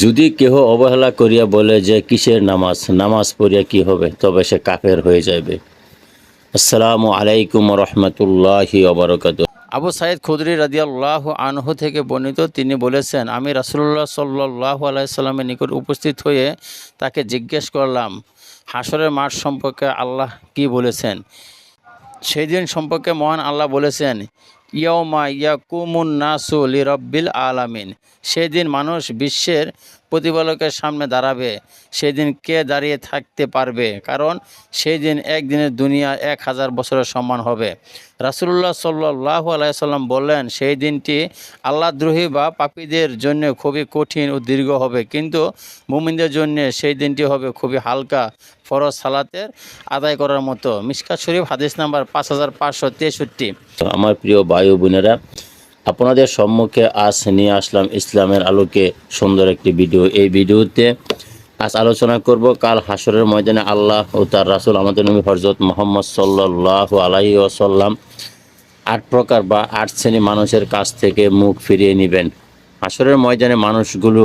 যদি কেহ অবহেলা করিয়া বলে যে কিসের নামাজ নামাজ পড়িয়া কি হবে? তবে সে কাফের হয়ে যাবে আসসালামু আলাইকুম রহমতুল্লাহি অবরকাত আবু সাইদ খুদরি রাদিয়াল্লাহ আনহু থেকে বর্ণিত, তিনি বলেছেন, আমি রাসুল্লাহ সাল্লাহ আলাইসাল্লামের নিকট উপস্থিত হয়ে তাকে জিজ্ঞেস করলাম হাসরের মাঠ সম্পর্কে আল্লাহ কি বলেছেন? সেই দিন সম্পর্কে মহান আল্লাহ বলেছেন ইয়মা ইয়াকুমুন নাসু লিরব্বিল আলামিন। সেদিন মানুষ বিশ্বের প্রতিপালকের সামনে দাঁড়াবে সেই দিন কে দাঁড়িয়ে থাকতে পারবে? কারণ সেই দিন একদিনের দুনিয়া এক হাজার বছরের সমান হবে। রাসুল্লাহ সাল্লাহ আলাইসাল্লাম বললেন, সেই দিনটি আল্লাহদ্রোহী বা পাপীদের জন্য খুবই কঠিন ও দীর্ঘ হবে। কিন্তু মুমিনদের জন্য সেই দিনটি হবে খুবই হালকা, ফরজ সালাতের আদায় করার মতো। মিসকা শরীফ হাদিস নাম্বার পাঁচ হাজার পাঁচশো তেষট্টি। আমার প্রিয় বায়ু বোনেরা আপনাদের সম্মুখে আজ নিয়ে আসলাম ইসলামের আলোকে সুন্দর একটি ভিডিও। এই ভিডিওতে আজ আলোচনা করব কাল হাসরের ময়দানে আল্লাহ ও তার রাসুল আমাদের নবী হরজত মোহাম্মদ সাল্লাহ আলাহি ওসাল্লাম আট প্রকার বা আট শ্রেণি মানুষের কাছ থেকে মুখ ফিরিয়ে নেবেন। হাসরের ময়দানে মানুষগুলো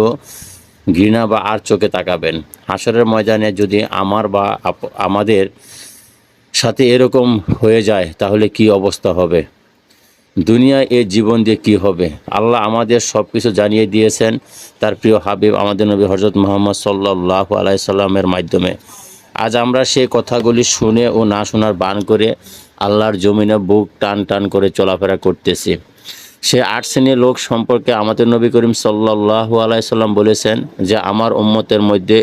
ঘৃণা বা আর চোখে তাকাবেন। হাসরের ময়দানে যদি আমার বা আমাদের সাথে এরকম হয়ে যায়, তাহলে কি অবস্থা হবে? দুনিয়া এই জীবন দিয়ে কি হবে? আল্লাহ আমাদের সব কিছু জানিয়ে দিয়েছেন তার প্রিয় হাবিব, আমাদের নবী হজরত মোহাম্মদ সাল্লাহ আলাইসাল্লামের মাধ্যমে। আজ আমরা সেই কথাগুলি শুনে ও না শোনার বান করে আল্লাহর জমিনে বুক টান টান করে চলাফেরা করতেছি। সে আট শ্রেণির লোক সম্পর্কে আমাদের নবী করিম সাল্লাহ আলাইসাল্লাম বলেছেন যে, আমার উম্মতের মধ্যে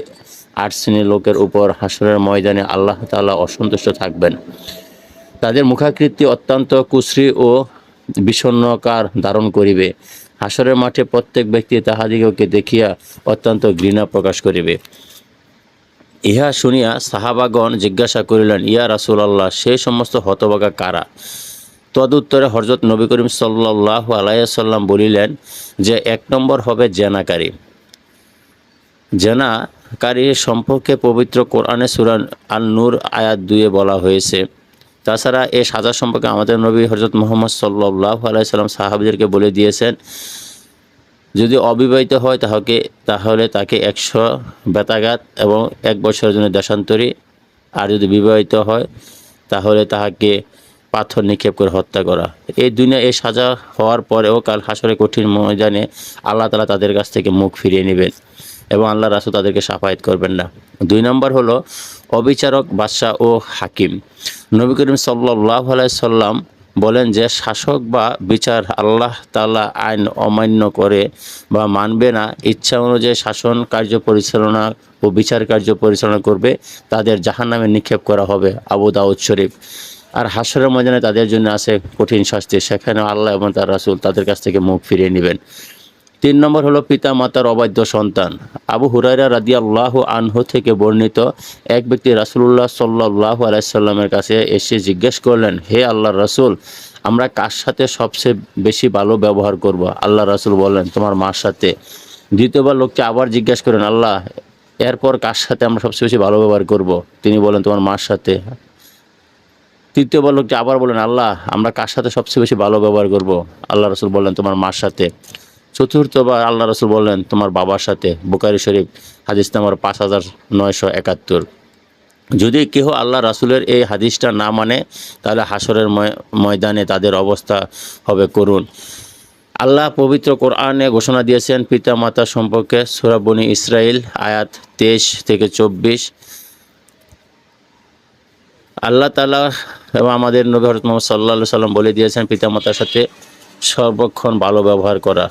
আট শ্রেণির লোকের উপর হাসরের ময়দানে আল্লাহ তাআলা অসন্তুষ্ট থাকবেন। তাদের মুখাকৃতি অত্যন্ত কুশ্রী ও বিষণ্ণকার ধারণ করিবে। হাসরের মাঠে প্রত্যেক ব্যক্তি তাহাদিগকে দেখিয়া অত্যন্ত ঘৃণা প্রকাশ করিবে। ইহা শুনিয়া সাহাবাগণ জিজ্ঞাসা করিলেন, ইয়া রাসূল আল্লাহ সেই সমস্ত হতবাগা কারা? তদুত্তরে হজরত নবী করিম সাল্লাহ আলাইসাল্লাম বলিলেন, যে এক নম্বর হবে জেনাকারী। জেনাকারী সম্পর্কে পবিত্র কোরআনে সুরান আল নূর আয়াত দুয়ে বলা হয়েছে তাছাড়া এই সাজা সম্পর্কে আমাদের নবী হজরত মোহাম্মদ সাল্লাহ আলাইসাল্লাম সাহাবিদেরকে বলে দিয়েছেন, যদি অবিবাহিত হয় তাহলে তাহলে তাকে একশো বেতাঘাত এবং এক বছরের জন্য দেশান্তরী। আর যদি বিবাহিত হয়, তাহলে তাহাকে পাথর নিক্ষেপ করে হত্যা করা। এই দুনিয়া, এই সাজা হওয়ার পরেও কাল হাসরে কঠিন ময়দানে আল্লাহ তালা তাদের কাছ থেকে মুখ ফিরিয়ে নেবেন। এবং আল্লাহ রাসুল তাদেরকে সাফায়াত করবেন না। দুই নম্বর হলো অবিচারক বাদশাহ ও হাকিম। নবী করিম সাল্লাহ সাল্লাম বলেন যে শাসক বা বিচার আল্লাহ তাআলা আইন অমান্য করে বা মানবে না, ইচ্ছা অনুযায়ী শাসন কার্য পরিচালনা ও বিচার কার্য পরিচালনা করবে, তাদের জাহান্নামে নিক্ষেপ করা হবে আবু দাউদ শরীফ। আর হাসরের ময়দানে তাদের জন্য আছে কঠিন শাস্তি সেখানে আল্লাহ এবং তার রাসুল তাদের কাছ থেকে মুখ ফিরিয়ে নেবেন। তিন নম্বর হলো পিতা মাতার অবাধ্য সন্তান। আবু হুরাইরা রাদি আল্লাহ আনহু থেকে বর্ণিত এক ব্যক্তি রাসুল্লাহ সাল্লাহ আলাইসাল্লামের কাছে এসে জিজ্ঞেস করলেন, হে আল্লাহ রাসূল, আমরা কার সাথে সবচেয়ে বেশি ভালো ব্যবহার করব? আল্লাহ রাসূল বললেন, তোমার মার সাথে। দ্বিতীয়বার লোককে আবার জিজ্ঞেস করেন, আল্লাহ, এরপর কার সাথে আমরা সবচেয়ে বেশি ভালো ব্যবহার করব? তিনি বলেন তোমার মার সাথে। তৃতীয়বার লোকটি আবার বলেন আল্লাহ, আমরা কার সাথে সবচেয়ে বেশি ভালো ব্যবহার করব? আল্লাহ রসুল বললেন, তোমার মার সাথে। চতুর্থবার আল্লাহ রসুল বললেন, তোমার বাবার সাথে বুকারি শরীফ, হাদিস নাম্বার পাঁচ হাজার নয়শো একাত্তর। যদি কেহ আল্লাহ রাসুলের এই হাদিসটা না মানে তাহলে হাসরের ময়- ময়দানে তাদের অবস্থা হবে করুন আল্লাহ পবিত্র কোরআনে ঘোষণা দিয়েছেন পিতা মাতা সম্পর্কে সুরাবনি ইসরাইল আয়াত তেইশ থেকে চব্বিশ। আল্লাহ তালা এবং আমাদের নবী হরত মোহাম্মদ সাল্লা সাল্লাম বলে দিয়েছেন, পিতামাতার সাথে সর্বক্ষণ ভালো ব্যবহার করা।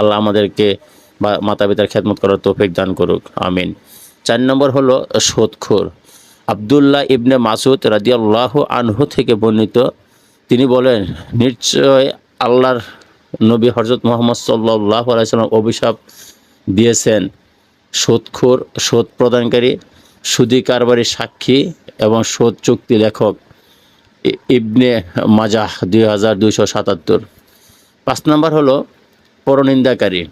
আল্লাহ আমাদেরকে মাতা পিতার খেদমত করার তৌফিক দান করুক, আমিন। চার নম্বর হলো সোদখোর। আবদুল্লাহ ইবনে মাসুদ রাদিয়াল্লাহু আনহু থেকে বর্ণিত, তিনি বলেন, নিশ্চয় আল্লাহর নবী হজরত মোহাম্মদ সাল্লাহ আলাইসাল্লাম অভিশাপ দিয়েছেন। সুদখোর, সুদ প্রদানকারী, সুদি কারবারি সাক্ষী এবং সুদ চুক্তি লেখক ইবনে মাজাহ দুই হাজার দুইশো সাতাত্তর। পাঁচ নম্বর হলো পরনিন্দাকারী।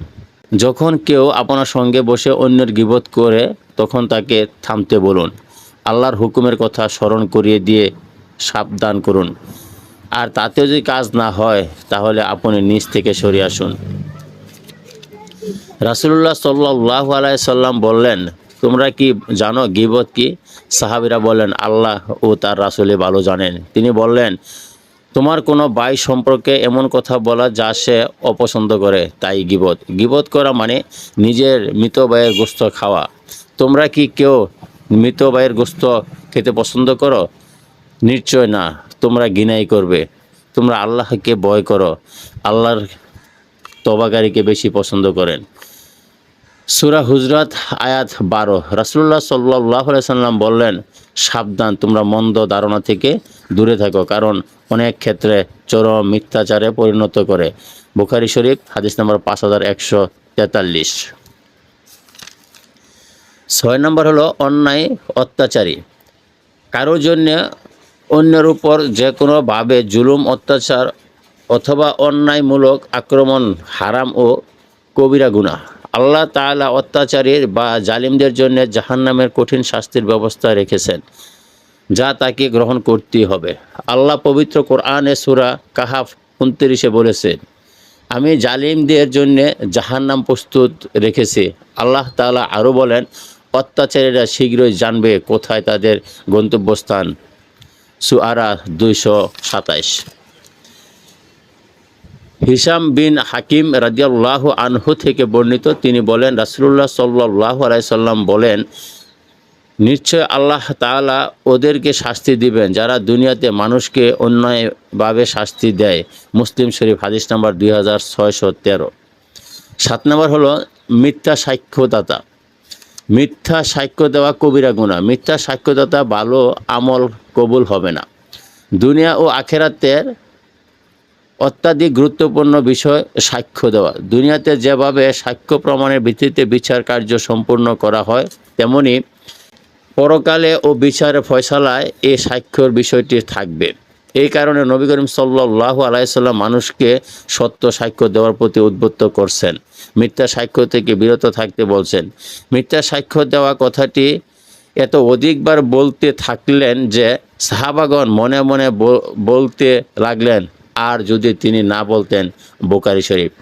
যখন কেউ আপনার সঙ্গে বসে অন্যের গিবত করে, তখন তাকে থামতে বলুন। আল্লাহর হুকুমের কথা স্মরণ করিয়ে দিয়ে সাবধান করুন। আর তাতেও যদি কাজ না হয়, তাহলে আপনি নিজ থেকে সরে আসুন। রাসুল্লাহ সাল্লাহ আলাইসাল্লাম বললেন, তোমরা কি জানো গিবত কি? সাহাবিরা বললেন, আল্লাহ ও তার রাসুলে ভালো জানেন। তিনি বললেন তোমার কোনো ভাই সম্পর্কে এমন কথা বলা যা সে অপছন্দ করে, তাই গিবত। গিবত করা মানে নিজের মৃত ভাইয়ের গোস্ত খাওয়া। তোমরা কি কেউ মৃত ভাইয়ের গোস্ত খেতে পছন্দ করো? নিশ্চয় না, তোমরা গিনাই করবে। তোমরা আল্লাহকে ভয় করো, আল্লাহর তবাকারীকে বেশি পছন্দ করেন। সুরা হুজরাত আয়াত বারো। রাসুল্লাহ সাল্লাহ সাল্লাম বললেন সাবধান, তোমরা মন্দ ধারণা থেকে দূরে থাকো, কারণ অনেক ক্ষেত্রে চরম মিথ্যাচারে পরিণত করে। বুখারি শরীফ, হাদিস নম্বর পাঁচ হাজার একশো তেতাল্লিশ। ছয় নম্বর হলো অন্যায়, অত্যাচারী। কারও জন্য অন্যের উপর যে কোনোভাবে জুলুম, অত্যাচার অথবা অন্যায়মূলক আক্রমণ হারাম ও কবিরা গুণা আল্লাহ তালা অত্যাচারীর বা জালিমদের জন্য জাহান্নামের কঠিন শাস্তির ব্যবস্থা রেখেছেন, যা তাকে গ্রহণ করতেই হবে। আল্লাহ পবিত্র কোরআনে সুরা কাহাফ উনত্রিশে বলেছেন আমি জালিমদের জন্য জাহান্নাম প্রস্তুত রেখেছি। আল্লাহ তালা আরও বলেন, অত্যাচারীরা শীঘ্রই জানবে কোথায় তাদের গন্তব্যস্থান। সুআরা দুইশো সাতাইশ। হিসাম বিন হাকিম রাজিয়াল্লাহ আনহু থেকে বর্ণিত, তিনি বলেন রাসুল্লাহ সাল্লাহ আলাইসাল্লাম বলেন, নিশ্চয় আল্লাহ তাআলা ওদেরকে শাস্তি দিবেন। যারা দুনিয়াতে মানুষকে অন্যায়ভাবে শাস্তি দেয়। মুসলিম শরীফ, হাদিস নাম্বার দুই হাজার ছয়শো তেরো। সাত নম্বর হলো, মিথ্যা সাক্ষ্যদাতা। মিথ্যা সাক্ষ্য দেওয়া কবিরা গুণা মিথ্যা সাক্ষ্যদাতা ভালো আমল কবুল হবে না। দুনিয়া ও আখেরাতের অত্যাধিক গুরুত্বপূর্ণ বিষয় সাক্ষ্য দেওয়া। দুনিয়াতে যেভাবে সাক্ষ্য প্রমাণের ভিত্তিতে বিচার কার্য সম্পূর্ণ করা হয়, তেমনি পরকালে ও বিচারে ফয়সালায় এই সাক্ষ্যর বিষয়টি থাকবে। এই কারণে নবী করিম সাল্লাহ আলাইসাল্লাম মানুষকে সত্য সাক্ষ্য দেওয়ার প্রতি উদ্বুদ্ধ করছেন। মিথ্যা সাক্ষ্য থেকে বিরত থাকতে বলছেন। মিথ্যা সাক্ষ্য দেওয়া কথাটি এত অধিকবার বলতে থাকলেন যে সাহাবাগণ মনে মনে বলতে লাগলেন আর যদি তিনি না বলতেন বোকারি শরীফ।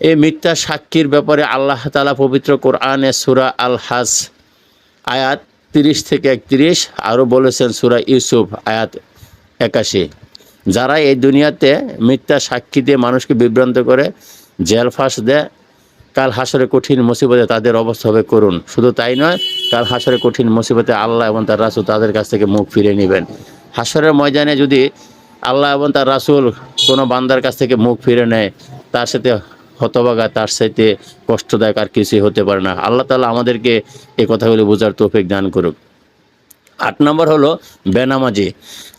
এই মিথ্যা সাক্ষীর ব্যাপারে আল্লাহ তালা পবিত্র কোরআনে সুরা আল হাস আয়াত তিরিশ থেকে একত্রিশ, আরও বলেছেন সুরা ইউসুফ আয়াত একাশি। যারা এই দুনিয়াতে মিথ্যা সাক্ষী দিয়ে মানুষকে বিভ্রান্ত করে, জেল ফাঁস দেয়, কাল হাসরে কঠিন মুসিবতে তাদের অবস্থা হবে করুন শুধু তাই নয়, কাল হাসরে কঠিন মুসিবতে আল্লাহ এবং তার রাসু তাদের কাছ থেকে মুখ ফিরে নেবেন। হাসরের ময়দানে যদি আল্লাহ এবং তার রাসুল কোনো বান্দার কাছ থেকে মুখ ফিরে নেয়, তার সাথে হতবাগা তার সাথে কষ্টদায়ক আর কিছুই হতে পারে না। আল্লাহ তালা আমাদেরকে এ কথাগুলি বোঝার তৌফিক দান করুক। আট নম্বর হলো বেনামাজি।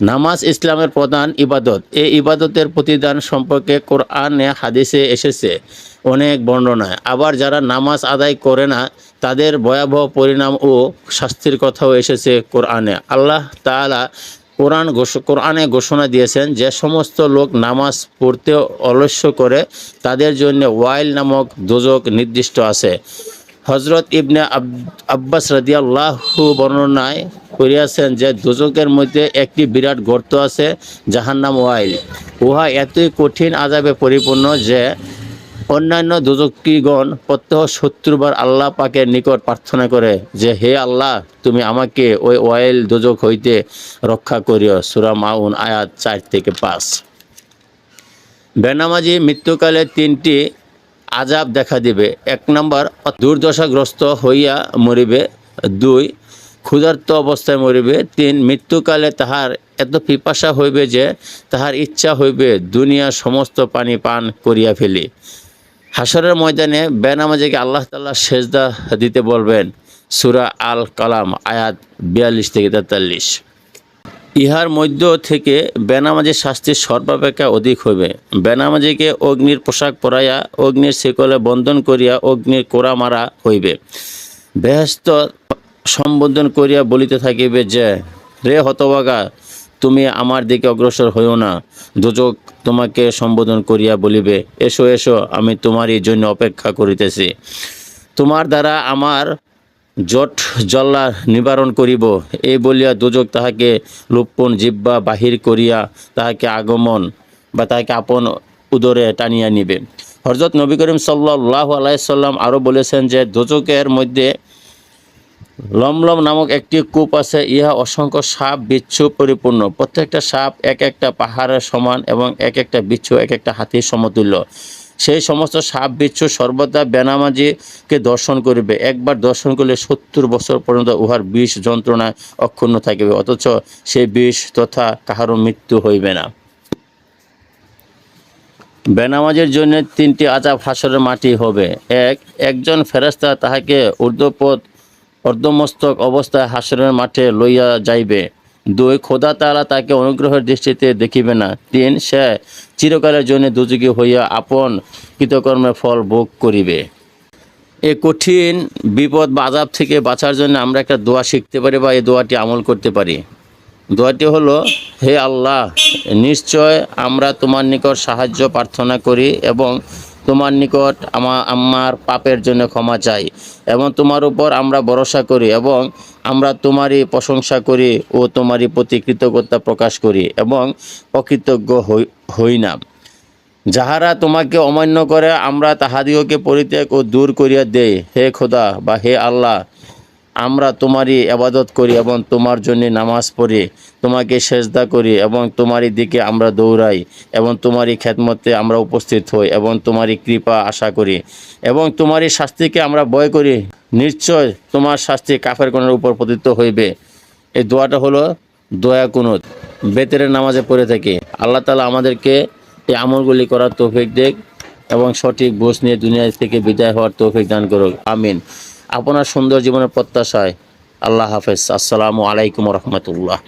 নামাজ ইসলামের প্রধান ইবাদত। এই ইবাদতের প্রতিদান সম্পর্কে কোরআনে, হাদিসে এসেছে অনেক বর্ণনায়। আবার যারা নামাজ আদায় করে না, তাদের ভয়াবহ পরিণাম ও শাস্তির কথাও এসেছে কোরআনে। আল্লাহ তাআলা কোরআন কোরআনে ঘোষণা দিয়েছেন যে সমস্ত লোক নামাজ পড়তে অলস্য করে তাদের জন্য ওয়াইল নামক দোজক নির্দিষ্ট আছে। হজরত ইবনে আব- আব্বাস রাদিয়াল্লাহু বর্ণনায় করিয়াছেন যে দুজকের মধ্যে একটি বিরাট গর্ত আছে যাহার নাম ওয়াইল। উহা এতই কঠিন আজাবে পরিপূর্ণ যে অন্যান্য দুজকিগণ প্রত্যহ শত্রুবার আল্লাহ পাকের নিকট প্রার্থনা করে যে, হে আল্লাহ, তুমি আমাকে ওই ওয়াইল দুজক হইতে রক্ষা করিও। সুরা মাউন, আয়াত চার থেকে পাঁচ। বেনামাজি মৃত্যুকালে তিনটি আজাব দেখা দিবে। এক নম্বর, দুর্দশাগ্রস্ত হইয়া মরিবে। দুই, ক্ষুধার্ত অবস্থায় মরিবে। তিন, মৃত্যুকালে তাহার এত পিপাসা হইবে যে, তাহার ইচ্ছা হইবে দুনিয়া সমস্ত পানি পান করিয়া ফেলি। হাসরের ময়দানে বেনামাজিকে আল্লাহ তাল্লাহ সেজদা দিতে বলবেন সুরা আল কালাম আয়াত বিয়াল্লিশ থেকে তেতাল্লিশ। ইহার মধ্য থেকে বেনামাজির শাস্তি সর্বাপেক্ষা অধিক হইবে। বেনামাজিকে অগ্নির পোশাক পরাইয়া, অগ্নির শিকলে বন্ধন করিয়া, অগ্নির কোড়া মারা হইবে। বেহস্ত সম্বোধন করিয়া বলিতে থাকিবে যে, রে হতবাগা তুমি আমার দিকে অগ্রসর হইও না। দুজক তোমাকে সম্বোধন করিয়া বলিবে, এসো এসো, আমি তোমারই জন্য অপেক্ষা করিতেছি। তোমার দ্বারা আমার জট জল্লা নিবারণ করিব। এই বলিয়া দুজক তাহাকে লুপ্পন জিব্বা বাহির করিয়া তাহাকে আগমন বা তাহাকে আপন উদরে টানিয়া নিবে। হরজত নবী করিম সাল্লাহ আলাইসাল্লাম আরও বলেছেন যে, দোজকের মধ্যে লমলম নামক একটি কূপ আছে। ইহা অসংখ্য সাপ, বিচ্ছু পরিপূর্ণ। প্রত্যেকটা সাপ এক একটা পাহাড়ের সমান এবং এক একটা বিচ্ছু, এক একটা হাতির সমতুল্য। সেই সমস্ত সাপ, বিচ্ছু সর্বদা বেনামাজিকে দর্শন করিবে। একবার দর্শন করলে সত্তর বছর পর্যন্ত উহার বিষ যন্ত্রণায় অক্ষুণ্ণ থাকিবে, অথচ সেই বিষ তথা কাহারও মৃত্যু হইবে না। বেনামাজের জন্য তিনটি আজাব হাসরের মাটি হবে। এক, একজন ফেরেস্তা তাহাকে ঊর্ধ্বপদ অর্ধমস্তক অবস্থায় হাসরের মাঠে লইয়া যাইবে। দুই, খোদা তালা তাকে অনুগ্রহের দৃষ্টিতে দেখিবে না। তিন, সে চিরকালের জন্য দুযোগী হইয়া আপন কৃতকর্মের ফল ভোগ করিবে। এ কঠিন বিপদ বা আজাব থেকে বাঁচার জন্য আমরা একটা দোয়া শিখতে পারি বা এই দোয়াটি আমল করতে পারি। দোয়াটি হলো, হে আল্লাহ, নিশ্চয় আমরা তোমার নিকট সাহায্য প্রার্থনা করি এবং তোমার নিকট আমা আমার পাপের জন্য ক্ষমা চাই এবং তোমার উপর আমরা ভরসা করি এবং আমরা তোমারই প্রশংসা করি ও তোমারই প্রতি কৃতজ্ঞতা প্রকাশ করি এবং অকৃতজ্ঞ হই না। যাহারা তোমাকে অমান্য করে, আমরা তাহাদিওকে পরিত্যাগ ও দূর করিয়া দেই। হে খোদা বা হে আল্লাহ আমরা তোমারই আবাদত করি এবং তোমার জন্য নামাজ পড়ি, তোমাকে সেজদা করি এবং তোমারই দিকে আমরা দৌড়াই এবং তোমারই খেদমতে আমরা উপস্থিত হই এবং তোমারই কৃপা আশা করি এবং তোমারই শাস্তিকে আমরা ভয় করি। নিশ্চয় তোমার শাস্তি কাফের কোণের উপর পতিত হইবে। এই দোয়াটা হলো দয়া কুনুত বেতের নামাজে পড়ে থাকি। আল্লাহ তালা আমাদেরকে এই আমলগুলি করার তৌফিক দেখ এবং সঠিক বুঝ নিয়ে দুনিয়া থেকে বিদায় হওয়ার তৌফিক দান করুক। আমিন। আপনার সুন্দর জীবনের প্রত্যাশায় আল্লাহ হাফেজ। আসসালামু আলাইকুম রহমতুল্লাহ।